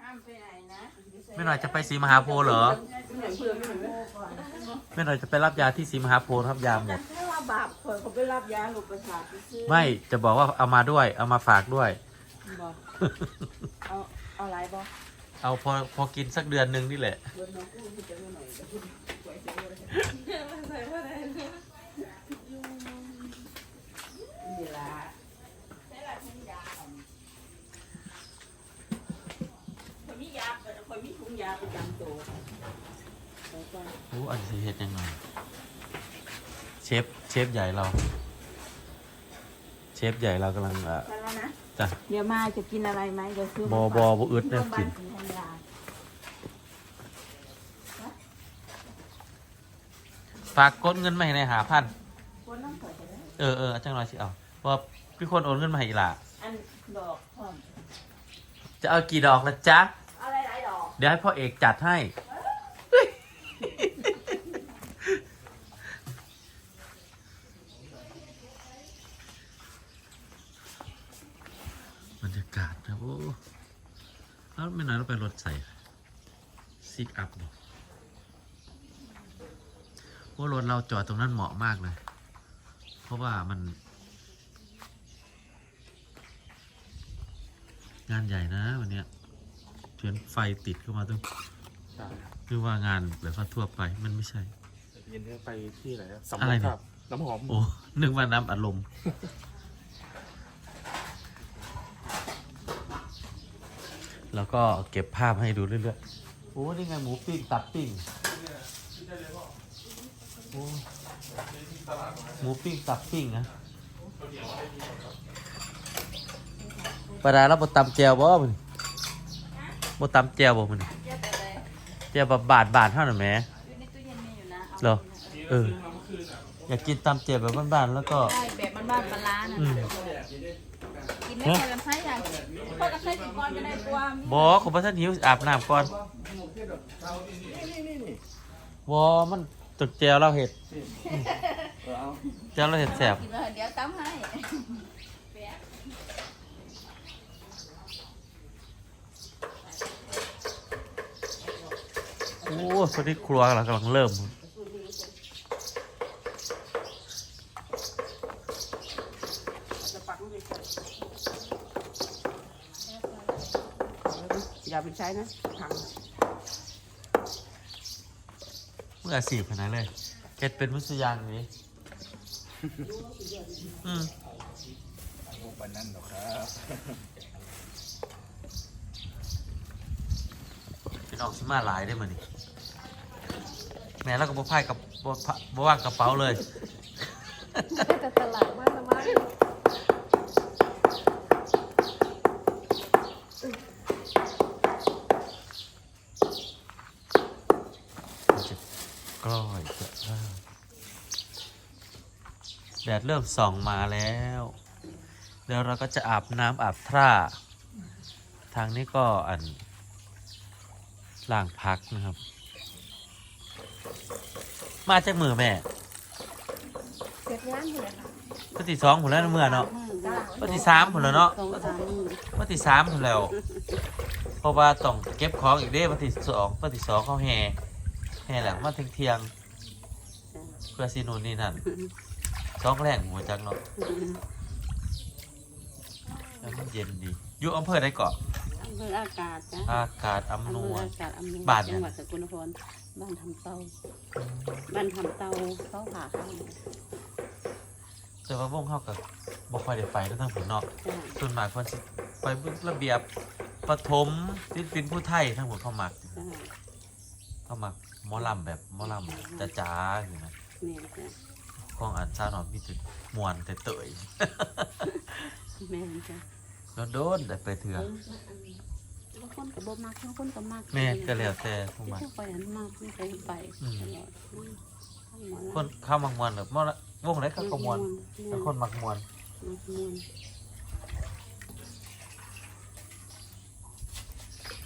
ห้ามไปไหนนะไม่หน่อยจะไปศรีมหาโพธิ์เหรอไม่หน่อยจะไปรับยาที่ศรีมหาโพธิ์ครับยาหมด ถ้าว่าบาปคนเขาไปรับยาหลุดประสาทไปซื้อไม่จะบอกว่าเอามาด้วย เอามาฝากด้วย บอกเอาเอาอะไรบอกเอาพอพอกินสักเดือนหนึ่งนี่แหละ เดินน้องกู้ที่จะไม่หน่อยจะพูดไว้เสียเลยเวลาใช้ละทุ่งยาอ่อนคนมียาคนมีถุงยาประจำตัวแล้วก็โอ้อันนี้เห็ดยังไงเชฟเชฟใหญ่เรา เชฟใหญ่เรากำลังอะใช่แล้วนะ จ้ะเดี๋ยวมาจะกินอะไรไหมเดี๋ยวซื้อบอบอบอึดเนี่เนี่ยยกินกินยาฝากกดเงินมาให้ในหาพัน คนน้ำข่อยจะได้เออเออจังหน่อยสิเอาเพราะว่าพี่คนโอนเงินมาให้อีหล่ะ อันดอกพร้อมจะเอากี่ดอกละจ๊ะ เดี๋ยวให้พ่อเอกจัดให้ บรรยากาศนะโอ้แล้วไม่นานเราไปรถใส่ซิกอัพบอกโอ้รถเราจอดตรงนั้นเหมาะมากเลย เพราะว่ามัน งานใหญ่นะวันเนี้ย เทียนไฟติดเข้ามาต้องใช่หรือว่างานแบบว่าทั่วไปมันไม่ใช่ เย็นนี้ไปที่ไหนอะสำอะไรรองเนี่ยครับ น้ำหอม โอ้ นึกว่าน้ำอารมณ์แล้วก็เก็บภาพให้ดูเรื่อยๆ โอ้ นี่ไงหมูปิ้งตับปิ้งโอ้หมูปิ้งตับปิ้งนะปลาดาแล้วบดตำแจวบ่มัน บดตำแจวบ่มันเยอะไปเลยแจวแบบบาทบาทเท่านั้นไหมอยู่ในตู้เย็นมีอยู่นะเหรอเอออยากกินตำแจวแบบบ้านๆแล้วก็ได้แบบบ้านๆปลาร้าน่ะอืม กินไม่ใช่ลำไส้อย่างพอลำไส้สิบก้อนก็ได้ตัวบอกคุณพระท่านหิวอาบน้ำก่อนบอมันตึกแจวเราเห็ดแจวเราเห็ดแสบกินเลยเดี๋ยวตั้มให้ โอ้พอดีครัวเรากำลังเริ่ม อย่าไปใช้นะถังเมื่อสีขนาดเลยเห็ดเป็นมุสยางนี้ อืมวันนั้นหรอครับเป็นออกซิมาหลายได้มานี่ แม่แล้วก็บ่พายกับบ่พะบ่ว่างกระเป๋าเลย แต่ตลาดมากนะมากมันจะกล้อยจะอ้าแดดเริ่มส่องมาแล้ว เดี๋ยวเราก็จะอาบน้ำอาบท่า ทางนี้ก็อันล่างพักนะครับ มาจากมือแม่เสร็จงานอยู่แล้วค่ะปฏิสองผมแล้วเมื่อเนาะปฏิสามผมแล้วเนาะสองสามมือปฏิสามผมแล้วเพราะว่าต้องเก็บของอีกเด้ปฏิสองปฏิสองเขาแห่แห่หลังมาเที่ยงเที่ยงๆเพื่อซีนูนนี่นั่นสองแรงหัวจักเนาะแล้วมันเย็นดีอยู่อำเภอใดเกาะอำเภออากาศจ้ะอากาศอำอำนเภอวยอากาศอำนวยบ้านเนี่ย จังหวัดสกลนครบ้านทำเตาบ้านทำเตาเขาผ่าข้างแต่ว่าวงเข้ากับบ่ค่อยได้ไปแล้วทั้งผุนเนาะจ้ะส่วนมากคนสิไปเบิ่งระเบียบปฐมศิลปินผู้ไทยทั้งหมดเขามักจ้ะเขามักหมอลำแบบหมอลำจ๋าๆอยู่นะแม่จ้ะของอันซาวนอนมีแต่มวนแต่เตยแม่จ้ะ แล้วโดนแต่ไปเถื่อบางคนก็บ่มักบางคนก็มักแม่ก็แล้วแต่พวกมันเที่ยวไปอันมากไม่เคยไปอืมตลอดอืมทั้งหมดคนเข้ามักมวนหรือมอละวงไหนเขาก็มวนแต่คนมักมวนมักมวน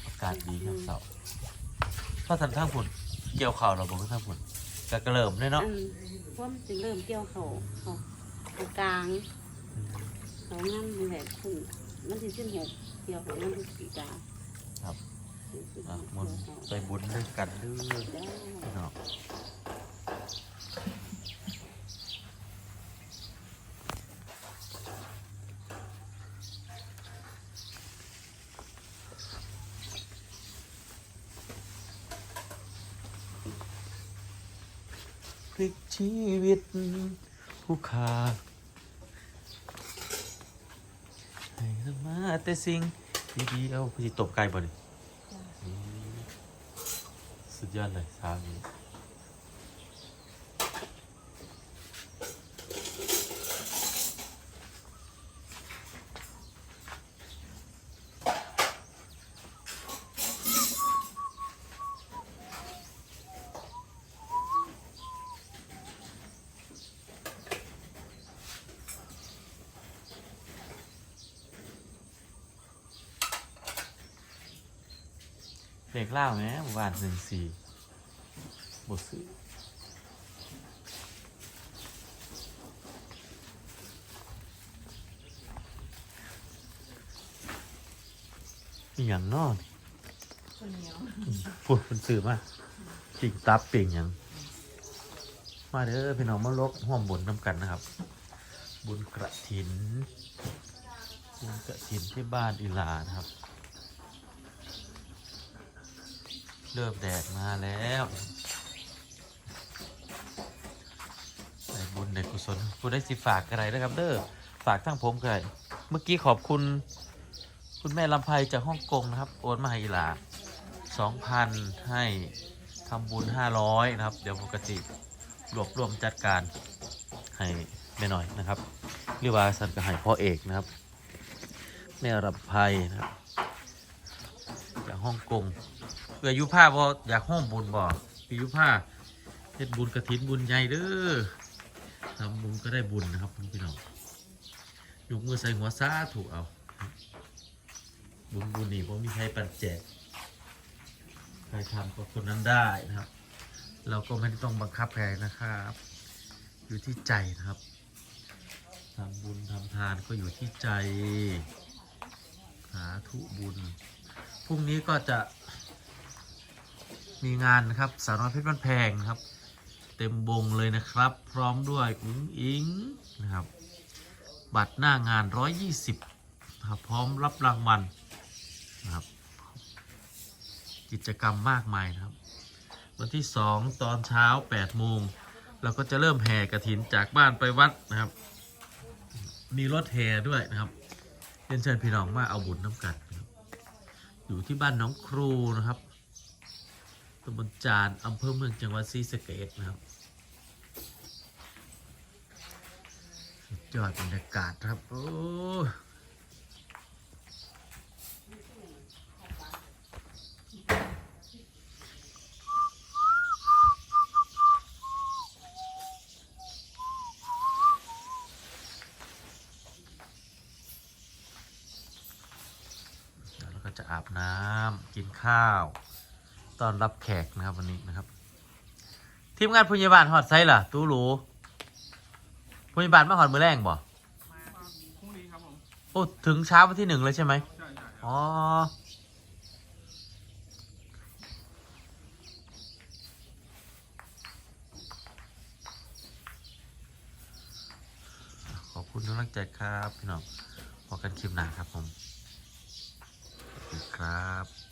อากาศดีครับเสาถ้าทันทั้งผุนเกี่ยวข่าวเราบอกว่าทั้งผุนก็กระเริ่มเลยเนาะอันพวกมันจะเริ่มเกี่ยวเขาเขาเขากลางเขางั้นนี่แหละคุณ มันที่สิบหกกี่ยวของมันปีกาครับอะมนต์ไปบุญด้วยกันเด้อได้พี่น้องพลิกชีวิตผู้ขาให้นมา แต่สิ่งดีๆเอาพี่ตบไก่บ่นี่อืมสุดยอดเลยสามี เด็กเล่าไหมหมู่บ้านหนึ่งสี่บทซื้ออหย่างนอนพูดเป็นสื่อมาปิ่งตับปิ่งหยังมาเด้อพี่น้องมาลกห่วมบุญนำกันนะครับ บุญกระถิน บุญกระถินที่บ้านอีหลานะครับ เริ่มแดดมาแล้วได้บุญได้กุศลผู้ได้สิฝากอะไรนะครับ เด้อฝากทั้งผมกันเมื่อกี้ขอบคุณ คุณแม่ลำไพจากฮ่องกงนะครับ โอนมาให้อีหลาสองพันให้ทำบุญห้าร้อยนะครับ เดี๋ยวปกติรวบรวมจัดการให้แม่หน่อยนะครับเรียกว่าสันก็ให้พ่อเอกนะครับ แม่ลำไพนะครับจากฮ่องกง เพื่อยุผ้าบ่อยากห้อมบุญบ่ปียุผ้าเฮ็ดบุญกระถินบุญใหญ่เด้อทำบุญก็ได้บุญนะครับพี่น้องยกมือใส่หัวซาถูกเอา บุญบุญนี่ผมมีใครปันแจกใครทำก็คนนั้นได้นะครับ เราก็ไม่ต้องบังคับใครนะครับ อยู่ที่ใจนะครับทำบุญทำทานก็อยู่ที่ใจสาธุบุญ พรุ่งนี้ก็จะ มีงานนะครับสาวน้อยเพชรบ้านแพงครับ เต็มวงเลยนะครับ พร้อมด้วยอุ้งอิงนะครับ บัตรหน้างาน 120ครับพร้อมรับรางวัลนะครับ กิจกรรมมากมายนะครับ วันที่ 2 ตอนเช้า8โมงเราก็จะเริ่มแห่กระถินจากบ้านไปวัดนะครับ มีรถแห่ด้วยนะครับเรียนเชิญพี่น้องมาเอาบุญน้ำกันอยู่ที่บ้านน้องครูนะครับ ตำบลจานอำเภอเมืองจังหวัดศรีสะเกษนะครับสุดยอดบรรยากาศครับ โอ้เดี๋ยวก็จะอาบน้ำกินข้าว ตอนรับแขกนะครับวันนี้นะครับ ทีมงานพยาบาลหอดไซล่ะ ตู้หรูพยาบาลมาหอดมือแรงบ่พรุ่งนี้ครับผมโอ้ถึงเช้าวันที่หนึ่งเลยใช่ไหมใช่ใช่อ๋อขอบคุณทุกกำลังใจครับ พี่น้องพอกันคลิปหน้าครับผมสวัสดีครับ